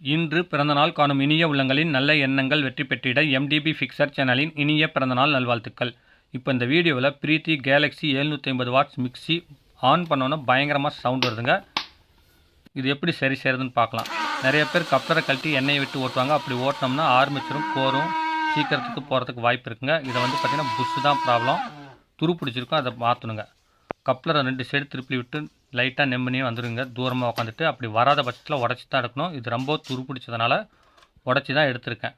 இன்று பிறந்தநாள் காணும் இனிய உள்ளங்களின் நல்ல எண்ணங்கள் வெற்றி பெற்றிட எம்டிபி ஃபிக்சர் சேனலின் இனிய பிறந்தநாள் நல்வாழ்த்துக்கள். இப்போ இந்த வீடியோவில் பிரீத்தி கேலக்ஸி 750 ஐம்பது வாட்ஸ் மிக்ஸி ஆன் பண்ணோன்னா பயங்கரமாக சவுண்ட் வருதுங்க. இது எப்படி சரி செய்கிறதுன்னு பார்க்கலாம். நிறைய பேர் கப்ளரை கழட்டி எண்ணெயை விட்டு ஓட்டுவாங்க. அப்படி ஓட்டினோம்னா ஆர்மிச்சரும் கோரும் சீக்கிரத்துக்கு போகிறதுக்கு வாய்ப்பு இருக்குங்க. இதை வந்து பார்த்திங்கன்னா புஷ்ஷு தான் ப்ராப்ளம். துரு பிடிச்சிருக்கும் அதை மாற்றணுங்க கப்ளரை ரெண்டு சைடு திருப்பி விட்டு லைட்டாக நெம்பனியே வந்துடுங்க தூரமாக உட்காந்துட்டு அப்படி வராத பட்சத்தில் உடச்சி தான் எடுக்கணும். இது ரொம்ப துரு பிடிச்சதுனால உடச்சி தான் எடுத்திருக்கேன்.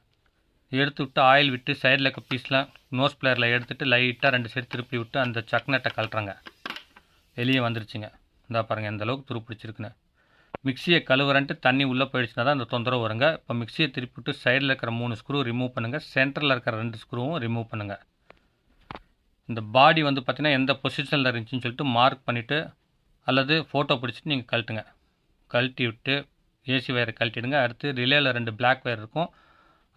எடுத்து விட்டு ஆயில் விட்டு சைடில் இருக்க பீஸ்லாம் நோஸ் பிளேயரில் எடுத்துகிட்டு லைட்டாக ரெண்டு சைடு திருப்பி விட்டு அந்த சக்னட்டை கழட்டுறேங்க. வெளியே வந்துருச்சுங்க. இந்தா பாருங்கள் எந்த அளவுக்கு துரு பிடிச்சிருக்குன்னு மிக்சியை கழுவுறன்ட்டு தண்ணி உள்ளே போயிடுச்சுனா தான் அந்த தொந்தரவு வருங்க. இப்போ மிக்சியை திருப்பி விட்டு சைடில் இருக்கிற மூணு ஸ்க்ரூ ரிமூவ் பண்ணுங்கள் சென்டரில் இருக்கிற ரெண்டு ஸ்க்ரூவும் ரிமூவ் பண்ணுங்கள் இந்த பாடி வந்து பார்த்திங்கன்னா எந்த பொசிஷனில் இருந்துச்சுன்னு சொல்லிட்டு மார்க் பண்ணிவிட்டு அல்லது ஃபோட்டோ பிடிச்சிட்டு நீங்கள் கழட்டுங்க. கழட்டி விட்டு ஏசி வயரை கழட்டிடுங்க. அடுத்து ரிலேயில் ரெண்டு பிளாக் ஒயர் இருக்கும்.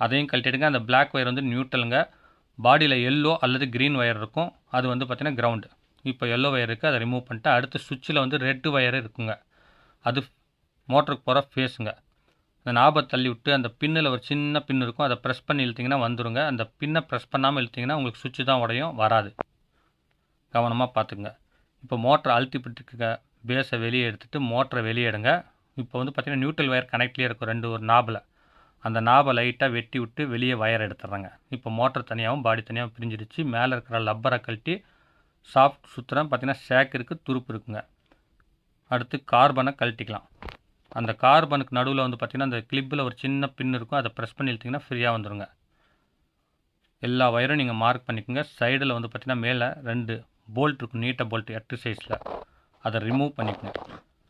அதையும் கழட்டிடுங்க. அந்த பிளாக் ஒயர் வந்து நியூட்ரலுங்க பாடியில் எல்லோ அல்லது க்ரீன் ஒயர் இருக்கும். அது வந்து பார்த்திங்கன்னா கிரவுண்டு இப்போ எல்லோ ஒயர் இருக்குது அதை ரிமூவ் பண்ணிட்டு அடுத்து சுவிட்சில் வந்து ரெட்டு ஒயர் இருக்குங்க. அது மோட்டருக்கு போகிற ஃபேஸுங்க அந்த நாபை தள்ளி விட்டு அந்த பின்னில் ஒரு சின்ன பின் இருக்கும். அதை ப்ரெஸ் பண்ணி இழுத்திங்கன்னா வந்துருங்க. அந்த பின்னை ப்ரெஸ் பண்ணாமல் இழுத்திங்கன்னா உங்களுக்கு சுவிட்சு தான் உடையும். வராது. கவனமாக பார்த்துக்குங்க இப்போ மோட்டரை அழுத்தி பிடிக்க பேஸை வெளியே எடுத்துகிட்டு மோட்டரை வெளியே எடுங்க. இப்போ வந்து பார்த்திங்கன்னா நியூட்ரல் ஒயர் கனெக்ட்லேயே இருக்கும் ரெண்டு ஒரு நாபில். அந்த நாபை லைட்டாக வெட்டி விட்டு வெளியே ஒயர் எடுத்துட்றாங்க. இப்போ மோட்டர் தனியாகவும் பாடி தனியாகவும் பிரிஞ்சிடுச்சு. மேலே இருக்கிற லப்பரை கழட்டி சாஃப்ட் சுற்றுறேன் பார்த்திங்கன்னா ஷேக் இருக்குது துருப்பு இருக்குங்க. அடுத்து கார்பனை கழட்டிக்கலாம். அந்த கார்பனுக்கு நடுவில் வந்து பார்த்திங்கன்னா அந்த கிளிப்பில் ஒரு சின்ன பின் இருக்கும். அதை ப்ரெஸ் பண்ணி இழுத்திங்கன்னா ஃப்ரீயாக வந்துடுங்க எல்லா ஒயரும் நீங்கள் மார்க் பண்ணிக்கோங்க. சைடில் வந்து பார்த்திங்கன்னா மேலே ரெண்டு போல்ட் இருக்கும் நீட்டாக போல்ட் எட்டு சைஸில் அதை ரிமூவ் பண்ணிக்கணும்.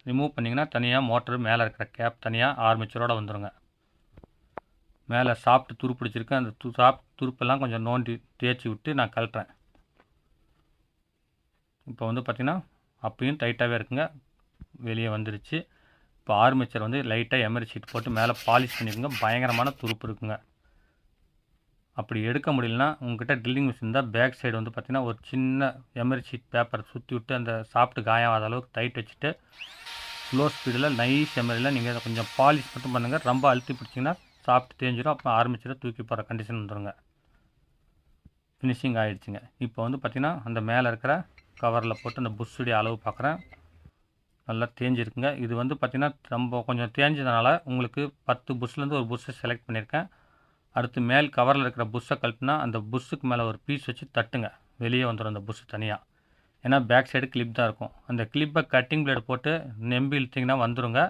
ரிமூவ் பண்ணிங்கன்னா தனியாக மோட்டர் மேலே இருக்கிற கேப் தனியாக ஆர்மிச்சரோடு வந்துடுங்க மேலே சாப்பிட்டு துரு பிடிச்சிருக்கு அந்த து சாப்பிட்டு துருப்பெல்லாம் கொஞ்சம் நோண்டி தேய்ச்சி விட்டு நான் கழட்டுறேன். இப்போ வந்து பார்த்திங்கன்னா அப்பயும் டைட்டாகவே இருக்குங்க. வெளியே வந்துருச்சு. இப்போ ஆர்மிச்சர் வந்து லைட்டாக எமரி ஷீட் போட்டு மேலே பாலிஷ் பண்ணிக்கோங்க. பயங்கரமான துருப்பு இருக்குங்க. அப்படி எடுக்க முடியலனா உங்ககிட்ட ட்ரில்லிங் மிஷின் தான் பேக் சைடு வந்து பார்த்திங்கன்னா ஒரு சின்ன எமரி ஷீட் பேப்பரை சுற்றி விட்டு அந்த சாப்பிட்டு காயாகாத அளவுக்கு டைட் வச்சுட்டு ஸ்லோ ஸ்பீடில் நைஸ் எமரியில் நீங்கள் அதை கொஞ்சம் பாலிஷ் மட்டும் பண்ணுங்கள் ரொம்ப அழுத்தி பிடிச்சிங்கன்னா சாப்பிட்டு தேஞ்சிடும் அப்புறம் ஆரம்பிச்சிடும் தூக்கி போகிற கண்டிஷன் வந்துடுங்க ஃபினிஷிங் ஆகிடுச்சிங்க இப்போ வந்து பார்த்திங்கன்னா அந்த மேலே இருக்கிற கவரில் போட்டு அந்த புஷ்ஷுடைய அளவு பார்க்குறேன் நல்லா தேஞ்சிருக்குங்க. இது வந்து பார்த்திங்கன்னா ரொம்ப கொஞ்சம் தேஞ்சதுனால உங்களுக்கு பத்து புஷ்லேருந்து ஒரு புஷ்ஷை செலக்ட் பண்ணியிருக்கேன் அடுத்து மேல் கவரில் இருக்கிற புஷ்ஷை கழட்டினா அந்த புஷ்ஷுக்கு மேலே ஒரு பீஸ் வச்சு தட்டுங்க. வெளியே வந்துடும் அந்த புஷ்ஷு தனியாக ஏன்னா பேக் சைடு கிளிப் தான் இருக்கும். அந்த கிளிப்பை கட்டிங் பிளேடு போட்டு நெம்பி இழுத்திங்கன்னா வந்துடுங்க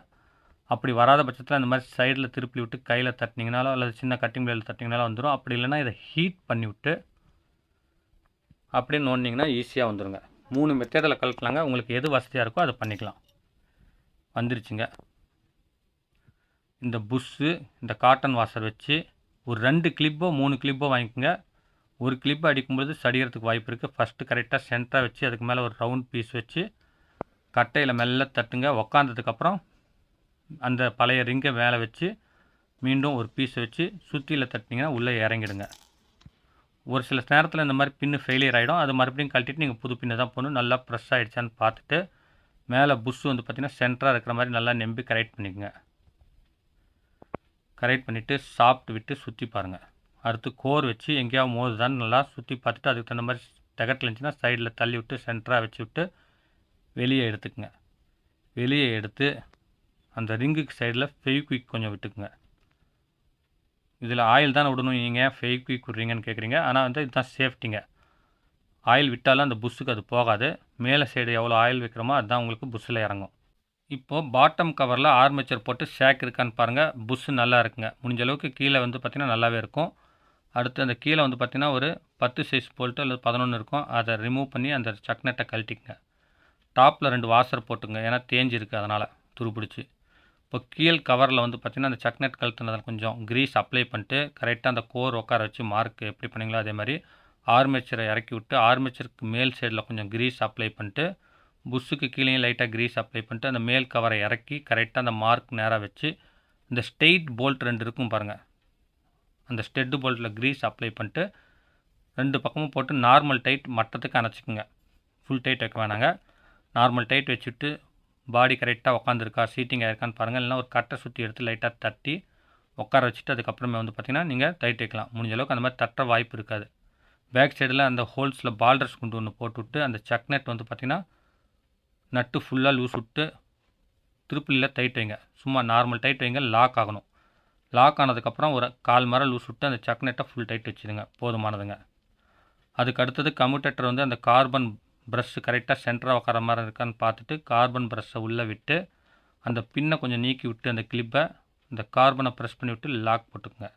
அப்படி வராத பட்சத்தில் அந்த மாதிரி சைடில் திருப்பி விட்டு கையில் தட்டினீங்கனாலோ அல்லது சின்ன கட்டிங் பிளேடில் தட்டிங்கனாலும் வந்துடும் அப்படி இல்லைன்னா இதை ஹீட் பண்ணி விட்டு அப்படியே நோண்டிங்கன்னா ஈஸியாக வந்துடுங்க மூணு மெத்தேடில் கலக்கலாங்க உங்களுக்கு எது வசதியாக இருக்கோ அதை பண்ணிக்கலாம். வந்துருச்சுங்க. இந்த புஷ்ஷு இந்த காட்டன் வாஷர் வச்சு ஒரு ரெண்டு கிளிப்போ மூணு கிளிப்போ வாங்கிக்கோங்க. ஒரு கிளிப்பு அடிக்கும்போது சடிகிறதுக்கு வாய்ப்பு இருக்குது ஃபஸ்ட்டு கரெக்டாக சென்டராக வச்சு அதுக்கு மேலே ஒரு ரவுண்ட் பீஸ் வச்சு கட்டையில் மெல்ல தட்டுங்க. உக்காந்ததுக்கப்புறம் அந்த பழைய ரிங்கை மேலே வச்சு மீண்டும் ஒரு பீஸை வச்சு சுற்றியில் தட்டினீங்கன்னா உள்ளே இறங்கிடுங்க. ஒரு சில நேரத்தில் இந்த மாதிரி பின்னு ஃபெயிலியர் ஆகிடும் அது மறுபடியும் கழட்டிட்டு நீங்கள் புது பின்னு தான் போகணும் நல்லா ப்ரெஸ் ஆகிடுச்சான்னு பார்த்துட்டு மேலே புஷ் வந்து பார்த்திங்கன்னா சென்டராக இருக்கிற மாதிரி நல்லா நெம்பி கரெக்ட் பண்ணிக்கோங்க. கரெக்ட் பண்ணிவிட்டு சாப்பிட்டு விட்டு சுற்றி பாருங்கள் அடுத்து கோர் வச்சு எங்கேயாவது மோதுதான்னு நல்லா சுற்றி பார்த்துட்டு அதுக்கு தகுந்த மாதிரி டெகட்டில் இருந்துச்சுன்னா சைடில் தள்ளி விட்டு சென்டராக வச்சு விட்டு வெளியே எடுத்துக்கங்க. வெளியே எடுத்து அந்த ரிங்குக்கு சைடில் ஃபெய்குவிக் கொஞ்சம் விட்டுக்குங்க. இதில் ஆயில் தானே விடணும் நீங்கள் ஃபெய்குவிக் விட்றீங்கன்னு கேட்குறீங்க ஆனால் வந்து இதுதான் சேஃப்டிங்க ஆயில் விட்டாலும் அந்த புஷ்ஷுக்கு அது போகாது. மேலே சைடு எவ்வளோ ஆயில் வைக்கிறோமோ அதுதான் உங்களுக்கு புஷ்ஷில் இறங்கும். இப்போது பாட்டம் கவரில் ஆர்மேச்சர் போட்டு ஷேக் இருக்கான்னு பாருங்கள் புஷ்ஷு நல்லா இருக்குங்க. முடிஞ்ச அளவுக்கு கீழே வந்து பார்த்திங்கன்னா நல்லாவே இருக்கும். அடுத்து அந்த கீழே வந்து பார்த்திங்கன்னா ஒரு பத்து சைஸ் போல்ட்டு அல்லது பதினொன்று இருக்கும். அதை ரிமூவ் பண்ணி அந்த சக்னட்டை கழட்டிக்குங்க. டாப்பில் ரெண்டு வாசர் போட்டுங்க. ஏன்னா தேஞ்சிருக்கு அதனால் துருப்பிடிச்சி. இப்போ கீழ் கவரில் வந்து பார்த்திங்கன்னா அந்த சக்னட் கழுத்துனதில் கொஞ்சம் க்ரீஸ் அப்ளை பண்ணிட்டு கரெக்டாக அந்த கோர் உட்கார வச்சு மார்க் எப்படி பண்ணீங்களோ அதே மாதிரி ஆர்மேச்சரை இறக்கி விட்டு ஆர்மேச்சருக்கு மேல் சைடில் கொஞ்சம் க்ரீஸ் அப்ளை பண்ணிட்டு புஷ்ஷுக்கு கீழேயும் லைட்டாக க்ரீஸ் அப்ளை பண்ணிட்டு அந்த மேல் கவரை இறக்கி கரெக்டாக அந்த மார்க் நேராக வச்சு இந்த ஸ்டெயிட் போல்ட் ரெண்டு இருக்கும் பாருங்கள் அந்த ஸ்டெட்டு போல்ட்டில் க்ரீஸ் அப்ளை பண்ணிட்டு ரெண்டு பக்கமும் போட்டு நார்மல் டைட் மட்டத்துக்கு அணைச்சிக்குங்க. ஃபுல் டைட் வைக்க வேணாங்க. நார்மல் டைட் வச்சுட்டு பாடி கரெக்டாக உட்காந்துருக்கா சீட்டிங் ஆயிருக்கான்னு பாருங்கள் இல்லைனா ஒரு கட்டை சுற்றி எடுத்து லைட்டாக தட்டி உட்கார வச்சுட்டு அதுக்கப்புறமே வந்து பார்த்திங்கன்னா நீங்கள் டைட் வைக்கலாம். முடிஞ்ச அளவுக்கு அந்த மாதிரி தட்டுற வாய்ப்பு இருக்காது. பேக் சைடில் அந்த ஹோல்ஸில் பால்டர்ஸ் கொண்டு ஒன்று போட்டுவிட்டு அந்த செக் நெட் வந்து பார்த்திங்கன்னா நட்டு ஃபுல்லாக லூஸ் விட்டு திருப்பிலியில் டைட் வைங்க. சும்மா நார்மல் டைட் வைங்க லாக் ஆகணும். லாக் ஆனதுக்கப்புறம் ஒரு கால் மரம் லூஸ் விட்டு அந்த சக் நட்டை ஃபுல் டைட் வச்சுருங்க போதுமானதுங்க. அதுக்கு அடுத்தது கம்யூட்டேட்டர் வந்து அந்த கார்பன் ப்ரஷ் கரெக்டாக சென்டராக உட்கார மாதிரி இருக்கான்னு பார்த்துட்டு கார்பன் ப்ரஷ்ஷை உள்ளே விட்டு அந்த பின்னை கொஞ்சம் நீக்கி விட்டு அந்த கிளிப்பை இந்த கார்பனை ப்ரெஸ் பண்ணி விட்டு லாக் போட்டுக்குங்க.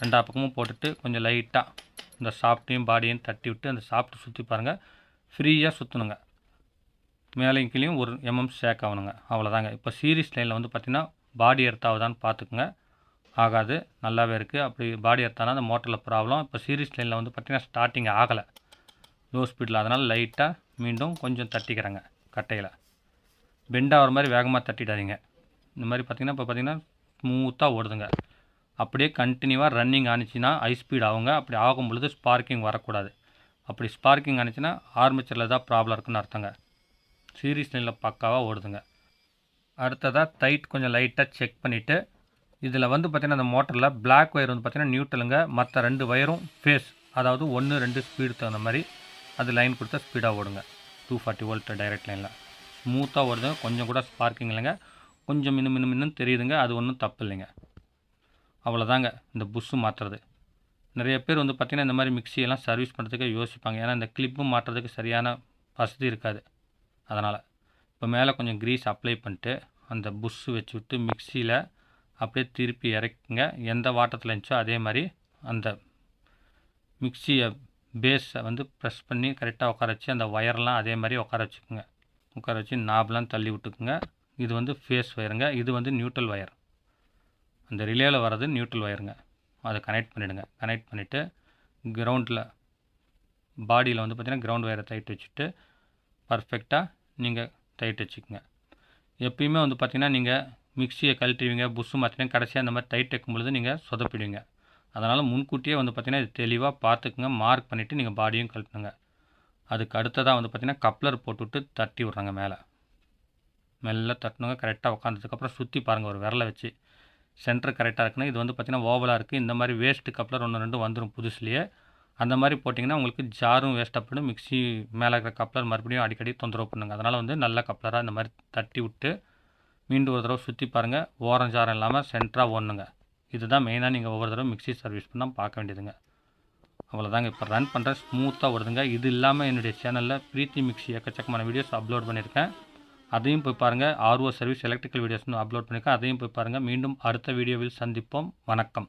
ரெண்டா பக்கமும் போட்டுட்டு கொஞ்சம் லைட்டாக இந்த சாஃப்ட்டையும் பாடியையும் தட்டி விட்டு அந்த சாஃப்ட்டு சுற்றி பாருங்கள் ஃப்ரீயாக சுற்றணுங்க மேலேயும் கீழேயும் ஒரு எம்எம் ஷேக் ஆகணுங்க. அவ்வளோதாங்க இப்போ சீரிஸ் லைனில் வந்து பார்த்திங்கன்னா பாடி எர்த் பார்த்துக்குங்க ஆகாது. நல்லாவே இருக்குது அப்படி பாடி எர்த்தானா அந்த மோட்டரில் ப்ராப்ளம் இப்போ சீரிஸ் லைனில் வந்து பார்த்திங்கன்னா ஸ்டார்டிங் ஆகலை. லோ. ஸ்பீடில் அதனால் லைட்டாக மீண்டும் கொஞ்சம் தட்டிக்கிறேங்க. கட்டையில். பெண்ட் ஆகிற மாதிரி வேகமாக தட்டிடாதீங்க. இந்த மாதிரி பார்த்திங்கன்னா இப்போ பார்த்திங்கன்னா ஸ்மூத்தாக ஓடுதுங்க. அப்படியே கண்டினியூவாக ரன்னிங் ஆனிச்சுன்னா ஹை ஸ்பீட் ஆகுங்க. அப்படி ஆகும் பொழுது ஸ்பார்க்கிங் வரக்கூடாது. அப்படி ஸ்பார்க்கிங் ஆனிச்சுன்னா ஆர்மிச்சரில் தான் ப்ராப்ளம் இருக்குன்னு அர்த்தங்க. சீரியஸ் லைனில் பக்காவாக ஓடுதுங்க. அடுத்ததாக டைட் கொஞ்சம் லைட்டாக செக் பண்ணிவிட்டு இதில் வந்து பார்த்திங்கன்னா அந்த மோட்டரில் பிளாக் ஒயர் வந்து பார்த்திங்கன்னா நியூட்ரலுங்க மற்ற ரெண்டு ஒயரும் ஃபேஸ் அதாவது ஒன்று ரெண்டு ஸ்பீடு தகுந்த மாதிரி அது லைன் கொடுத்தா ஸ்பீடாக ஓடுங்க. டூ ஃபார்ட்டி வோல்ட் டைரக்ட் லைனில் ஸ்மூத்தாக ஓடுதுங்க. கொஞ்சம் கூட ஸ்பார்க்கிங் இல்லைங்க. கொஞ்சம் மின்னு மின்னு மின்னு தெரியுதுங்க. அது ஒன்றும் தப்பு இல்லைங்க. அவ்வளோதாங்க இந்த புஷ்ஷு மாற்றுறது நிறைய பேர் வந்து பார்த்திங்கன்னா இந்த மாதிரி மிக்சியெல்லாம் சர்வீஸ் பண்ணுறதுக்கு யோசிப்பாங்க. ஏன்னா இந்த கிளிப்பும் மாட்டுறதுக்கு சரியான வசதி இருக்காது. அதனால். இப்போ மேலே கொஞ்சம் க்ரீஸ் அப்ளை பண்ணிட்டு அந்த புஷ்ஷு வச்சு விட்டு மிக்சியில் அப்படியே திருப்பி இறக்குங்க. எந்த வாட்டத்தில் இருந்துச்சோ அதே மாதிரி அந்த மிக்சியை பேஸை வந்து ப்ரெஸ் பண்ணி கரெக்டாக உட்கார வச்சு அந்த ஒயர்லாம் அதே மாதிரி உட்கார வச்சுக்கோங்க. உட்கார வச்சு நாப்லாம் தள்ளி விட்டுக்குங்க. இது வந்து ஃபேஸ் ஒயருங்க இது வந்து நியூட்ரல் ஒயர் அந்த ரிலேவில் வர்றது நியூட்ரல் ஒயருங்க அதை கனெக்ட் பண்ணிவிடுங்க கனெக்ட் பண்ணிவிட்டு கிரவுண்டில் பாடியில் வந்து பார்த்திங்கன்னா கிரவுண்ட் ஒயரை தைட்டு வச்சுட்டு பர்ஃபெக்டாக நீங்கள் டைட் வச்சுக்கோங்க. எப்பயுமே வந்து பார்த்திங்கன்னா நீங்கள் மிக்சியை கழட்டுவீங்க புஷ்ஷு மாற்றினா கடைசியாக அந்த மாதிரி டைட் வைக்கும் பொழுது நீங்கள் சொதப்பிடுவீங்க. அதனால் முன்கூட்டியே வந்து பார்த்திங்கன்னா இது தெளிவாக பார்த்துக்குங்க மார்க் பண்ணிவிட்டு நீங்கள் பாடியும் கழட்டுங்க அதுக்கு அடுத்ததாக வந்து பார்த்திங்கன்னா கப்ளர் போட்டுவிட்டு தட்டி விட்றாங்க மேலே. மெல்ல தட்டணுங்க கரெக்டாக உட்காந்ததுக்கப்புறம் சுற்றி பாருங்கள் ஒரு விரலை வச்சு. சென்டர் கரெக்டாக இருக்குன்னா இது வந்து பார்த்திங்கன்னா ஓவலாக இருக்குது இந்த மாதிரி வேஸ்ட்டு கப்ளர் ஒன்று ரெண்டு வந்துடும் புதுசுலேயே. அந்த மாதிரி போட்டிங்கன்னா உங்களுக்கு ஜாரும் வேஸ்ட்டாக போய்டும். மிக்ஸி மேலே இருக்கிற கப்ளர் மறுபடியும் அடிக்கடி தொந்தரவு பண்ணுங்க. அதனால் வந்து நல்ல கப்ளராக இந்த மாதிரி தட்டி விட்டு மீண்டும் ஒரு தடவை சுற்றி பாருங்கள் ஓரம் ஜாரம் இல்லாமல் சென்டராக ஓடணுங்க. இதுதான் மெயினாக நீங்கள் ஒவ்வொரு தடவை மிக்ஸி சர்வீஸ் பண்ணால் பார்க்க வேண்டியதுங்க. அவ்வளோதாங்க இப்போ ரன் பண்ணுற ஸ்மூத்தாக வருதுங்க இது இல்லாமல் என்னுடைய சேனலில் பிரீத்தி மிக்ஸி எக்கச்சக்கமான வீடியோஸ் அப்லோட் பண்ணியிருக்கேன். அதையும் போய் பாருங்கள் ஆர்வோ சர்வீஸ் எலக்ட்ரிக்கல் வீடியோஸ்னு அப்லோட் பண்ணியிருக்கேன். அதையும் போய் பாருங்கள் மீண்டும் அடுத்த வீடியோவில் சந்திப்போம். வணக்கம்.